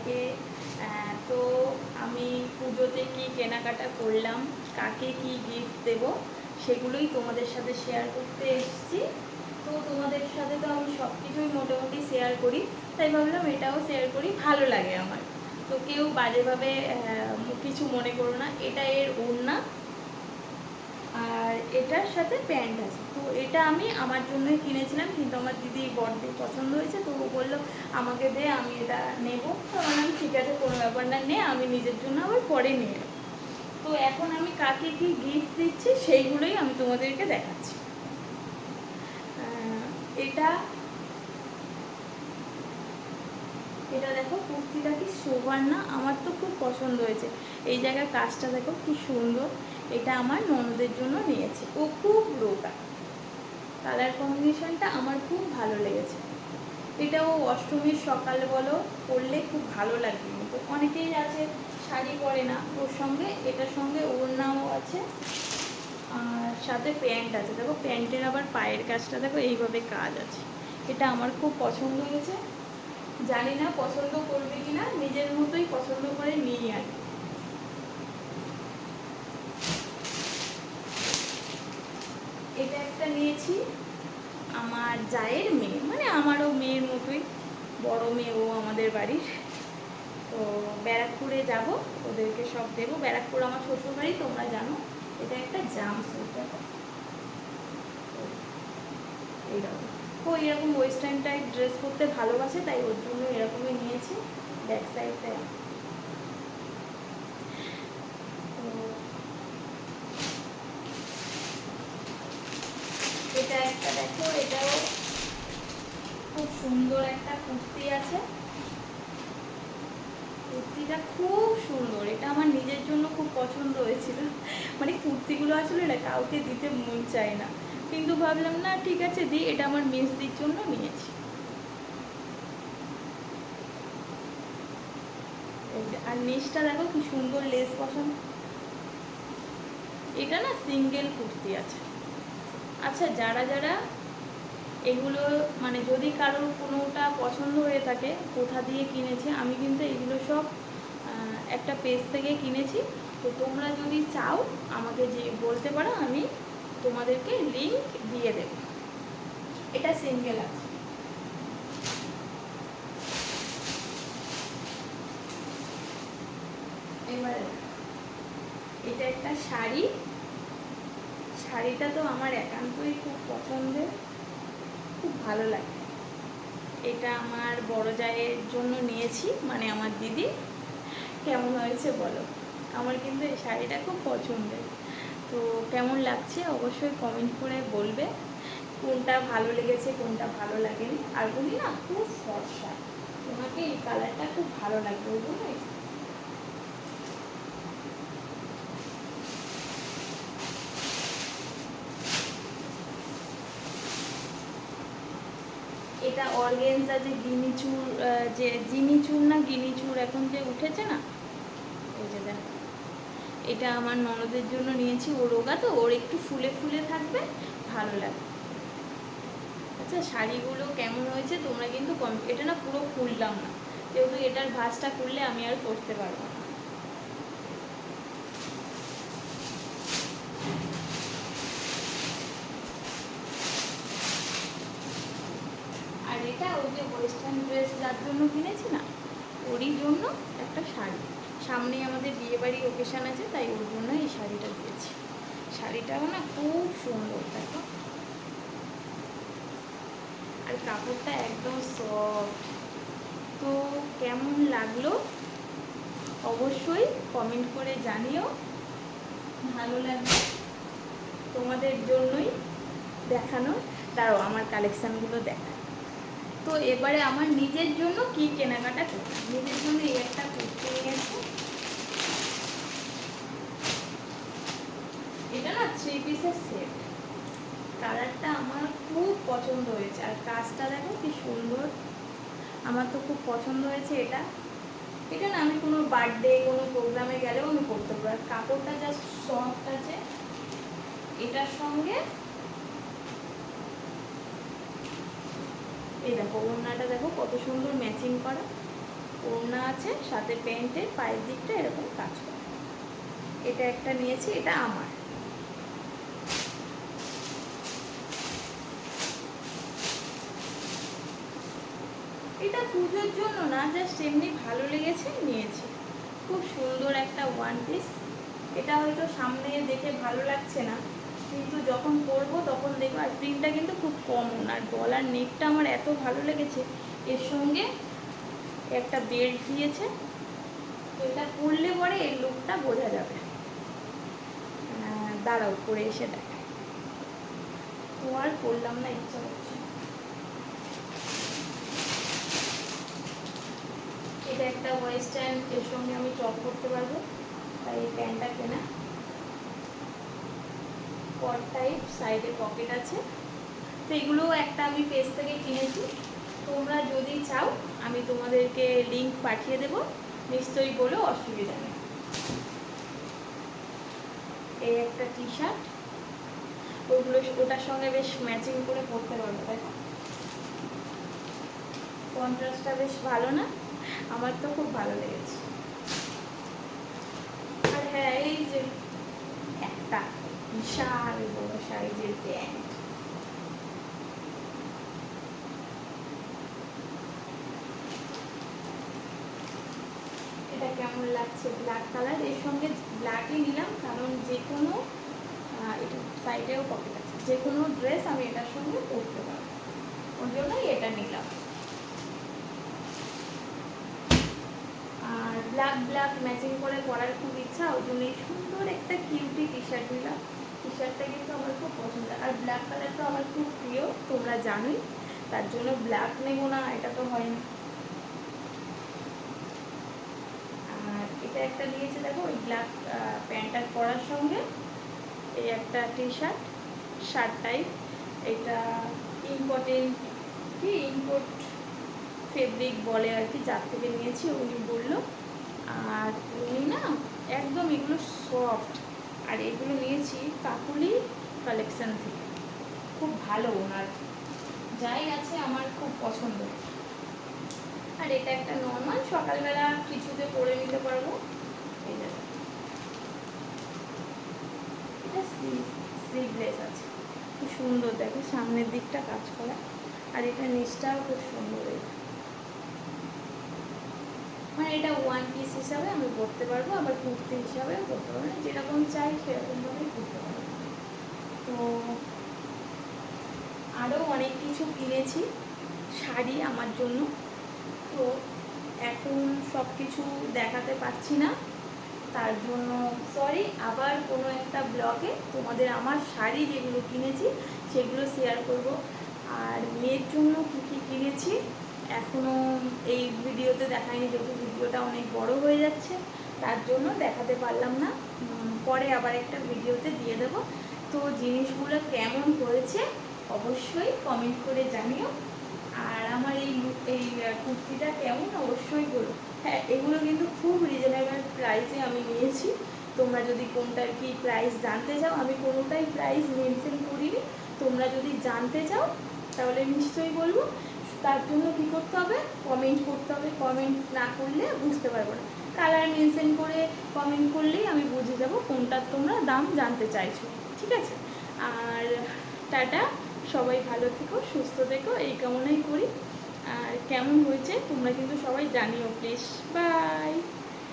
সবাইকে। তো আমি পুজোতে কি কেনাকাটা করলাম, কাকে কি গিফট দেব, সেগুলোই তোমাদের সাথে শেয়ার করতে এসেছি। তো তোমাদের সাথে তো আমি সব কিছুই মোটামুটি শেয়ার করি, তাই ভাবলাম এটাও শেয়ার করি, ভালো লাগে আমার। তো কেউ বাজেভাবে কিছু মনে করো না, এটা এর ওড়না আর এটার সাথে প্যান্ট আছে। তো এটা আমি আমার জন্যই কিনেছিলাম, কিন্তু আমার দিদি বড্ড পছন্দ হয়েছে, তো ও বলল, আমাকে দে, আমি এটা নেব। তো ঠিক আছে, কোনো ব্যাপার না, নে, আমি নিজের জন্য আবার পরে নিয়ে তো এখন আমি কাকে কি গিফট দিচ্ছি, সেইগুলোই আমি তোমাদেরকে দেখাচ্ছি। এটা এটা দেখো, কুর্তিটা কি না, আমার তো খুব পছন্দ হয়েছে। এই জায়গার কাজটা দেখো, কি সুন্দর। এটা আমার ননদের জন্য নিয়েছে। ও খুব রোগা। কালার কম্বিনেশনটা আমার খুব ভালো লেগেছে। এটা ও অষ্টমীর সকাল বলো পরলে খুব ভালো লাগবে। কিন্তু অনেকেই আছে, শাড়ি পরে না, ওর সঙ্গে, এটার সঙ্গে ওড়নাও আছে, আর সাথে প্যান্ট আছে। দেখো, প্যান্টের আবার পায়ের কাজটা, দেখো, এইভাবে কাজ আছে। এটা আমার খুব পছন্দ হয়েছে। জানি না পছন্দ করবে কিনা, নিজের মতোই পছন্দ করে নিয়ে আর এটা একটা নিয়েছি। আমার জায়ের মেয়ে মানে আমারও মেয়ের মতোই, বড় মেয়ে ও আমাদের বাড়ির। তো ব্যারাকপুরে যাব, ওদেরকে সব দেবো। ব্যারাকপুর আমার শ্বশুর বাড়ি তোমরা জানো, এটা একটা জাম এইরকম। ও এরকম ওয়েস্টার্ন টাইপ ড্রেস পরতে ভালোবাসে, তাই ওর জন্য এরকমই নিয়েছি। ব্যাক সাইডটা এটা একটা দেখো এটাও খুব সুন্দর একটা কুর্তি আছে। কুর্তিটা খুব সুন্দর। এটা আমার নিজের জন্য খুব পছন্দ হয়েছিল। মানে কুর্তিগুলো আসলে না, কাউকে দিতে মন চায় না। কিন্তু ভাবলাম, না, ঠিক আছে, দিই। এটা আমার মেসদির জন্য নিয়েছি। আর নিচটা দেখো কি সুন্দর লেস পছন্দ এটা না সিঙ্গেল কুর্তি আছে। আচ্ছা যারা যারা এগুলো মানে যদি কারোর কোনোটা পছন্দ হয়ে থাকে, কোথা দিয়ে কিনেছে, আমি কিন্তু এগুলো সব একটা পেজ থেকে কিনেছি। তো তোমরা যদি চাও আমাকে যে বলতে পারো, আমি তোমাদেরকে লিংক দিয়ে দেব। এটা সিঙ্গেল আছে। এবারে এটা একটা শাড়ি। শাড়িটা তো আমার একান্তই খুব পছন্দের। খুব ভালো লাগে। এটা আমার বড় জায়ের জন্য নিয়েছি মানে আমার দিদি। কেমন হয়েছে বলো? আমার কিন্তু এই শাড়িটা খুব পছন্দের। তো কেমন লাগছে অবশ্যই কমেন্ট করে বলবে। কোনটা ভালো লেগেছে, কোনটা ভালো লাগেনি। আর বলি না, খুব ফর্সা। তোমাকে এই কালারটা খুব ভালো লাগবে ওই এটা অর্গেনজা যে গিনিচুর যে জিনিচুর না গিনিচুর এখন যে উঠেছে না? এই যে দেখো, এটা আমার ননদের জন্য নিয়েছি, ও রোগা তো, ওর একটু ফুলে ফুলে থাকবে, ভালো লাগবে। আচ্ছা শাড়িগুলো কেমন হয়েছে তোমরা কিন্তু কম, এটা না পুরো খুললাম না। যেহেতু এটার ভাঁজটা খুললে আমি আর করতে পারব না। এটা ওই যে ওয়েস্টার্ন ড্রেস যার জন্য কিনেছি না, ওরই জন্য একটা শাড়ি। সামনেই আমাদের বিয়ে বাড়ি ওকেশান আছে, তাই ওর জন্য এই শাড়িটা দিয়েছি। শাড়িটাও না খুব সুন্দর, দেখো। আর কাপড়টা একদম সফট তো কেমন লাগল? অবশ্যই কমেন্ট করে জানিও। ভালো লাগবে তোমাদের জন্যই দেখানো তারও আমার কালেকশানগুলো দেখা তো এবারে আমার নিজের জন্য কি কেনাকাটা করলাম নিজের জন্য এই একটা কুর্তি নিয়েছি এটা না থ্রি পিসের সেট কালারটা আমার খুব পছন্দ হয়েছে। আর কাজটা দেখো কি সুন্দর। আমার তো খুব পছন্দ হয়েছে এটা। এটা না আমি কোনো বার্থডে কোনো প্রোগ্রামে গেলেও আমি করতে পারব। আর কাপড়টা জাস্ট সফট আছে। এটার সঙ্গে এই দেখো ওড়নাটা দেখো কত সুন্দর ম্যাচিং করা। ওড়না আছে, সাথে প্যান্টের পায়ের দিকটা এরকম কাজ করা। এটা একটা নিয়েছি, এটা আমার। এটা পুজোর জন্য না জাস্ট এমনি ভালো লেগেছে, নিয়েছি। খুব সুন্দর একটা ওয়ান পিস এটা হয়তো সামনে দেখে ভালো লাগছে না। কিন্তু যখন পরবো তখন দেখব, আর প্রিন্টটা কিন্তু খুব কম আর গলার নেকটা আমার এত ভালো লেগেছে। এর সঙ্গে একটা বেল্ট দিয়েছে। এটা পরলে পরে এই লুকটা বোঝা যাবে। দাঁড়াও, পরে এসে দেখায় তো আর করলাম না, ইচ্ছা হচ্ছে এটা একটা ওয়েস্টার্ন এর সঙ্গে আমি টপ করতে পারব। তাই এই প্যান্টটা কেনা। কট টাইপ সাইডে পকেট আছে। তো এগুলো একটা আমি পেজ থেকে কিনেছি। তোমরা যদি চাও, আমি তোমাদেরকে লিংক পাঠিয়ে দেব। নিশ্চয়ই বলো, অসুবিধা নেই। এই একটা টি শার্ট ওগুলো ওটার সঙ্গে বেশ ম্যাচিং করে পরতে পারব না? কন্ট্রাস্টটা বেশ ভালো না? আমার তো খুব ভালো লেগেছে। আর হ্যাঁ এই যে একটা। বিশাল বড় সাইজের প্যান্ট এটা কেমন লাগছে? ব্ল্যাক কালারের সঙ্গে ব্ল্যাকই নিলাম, কারণ যে কোনো সাইডেও পকেট আছে। যে কোনো ড্রেস আমি এটার সঙ্গে পরতে পারব। ওর জন্যই এটা নিলাম। আর ব্ল্যাক ব্ল্যাক ম্যাচিং করে পরার খুব ইচ্ছা ওই জন্য সুন্দর একটা কিউটি টি শার্ট নিলাম। টি শার্টটা কিন্তু আমার খুব পছন্দ। আর ব্ল্যাক কালার তো আমার খুব প্রিয়, তোমরা জানোই। তার জন্য ব্ল্যাক নেব না, এটা তো হয় না আর এটা একটা নিয়েছে দেখো, ওই ব্ল্যাক প্যান্টটা পরার সঙ্গে। এই একটা টি শার্ট শার্ট টাইপ এটা ইম্পর্টেন্ট কি? ইম্পোর্ট ফেব্রিক বলে আর কি, যার থেকে নিয়েছি, উনি বলল। আর উনি না, একদম এগুলো সফট আর এগুলো নিয়েছি কাকুলি কালেকশন থেকে। খুব ভালো ওনার। যাই আছে আমার খুব পছন্দ। আর এটা একটা নর্মাল সকালবেলা কিছুতে পরে নিতে পারব। এটা স্লিভলেস আছে। খুব সুন্দর দেখো, সামনের দিকটা কাজ করা। আর এটা নিচটাও খুব সুন্দর এটা মানে এটা ওয়ান পিস হিসাবে আমি করতে পারব, আবার কুর্তি হিসাবেও করতে পারব। মানে যেরকম চাই সেরকমভাবেই করতে পারব। তো আরও অনেক কিছু কিনেছি শাড়ি আমার জন্য। তো এখন সব কিছু দেখাতে পারছি না। তার জন্য সরি আবার কোনো একটা ব্লগে তোমাদের আমার শাড়ি যেগুলো কিনেছি সেগুলো শেয়ার করব। আর মেয়ের জন্য কী কী কিনেছি এখনও এই ভিডিওতে দেখায়নি, যেহেতু ভিডিওটা অনেক বড় হয়ে যাচ্ছে, তার জন্য দেখাতে পারলাম না। পরে আবার একটা ভিডিওতে দিয়ে দেবো। তো জিনিসগুলো কেমন হয়েছে অবশ্যই কমেন্ট করে জানিও। আর আমার এই এই কুর্তিটা কেমন অবশ্যই বলো। হ্যাঁ এগুলো কিন্তু খুব রিজনেবল প্রাইসে আমি নিয়েছি। তোমরা যদি কোনটার কি প্রাইস জানতে চাও, আমি কোনোটাই প্রাইস মেনশন করিনি। তোমরা যদি জানতে চাও, তাহলে নিশ্চয়ই বলব। তার জন্য কী করতে হবে? কমেন্ট করতে হবে। কমেন্ট না করলে বুঝতে পারব না। কালার মেনশন করে কমেন্ট করলেই আমি বুঝে যাব কোনটার তোমরা দাম জানতে চাইছো। ঠিক আছে? আর টাটা। সবাই ভালো থেকো, সুস্থ থেকো, এই কামনাই করি। আর কেমন হয়েছে তোমরা কিন্তু সবাই জানিও প্লিজ বাই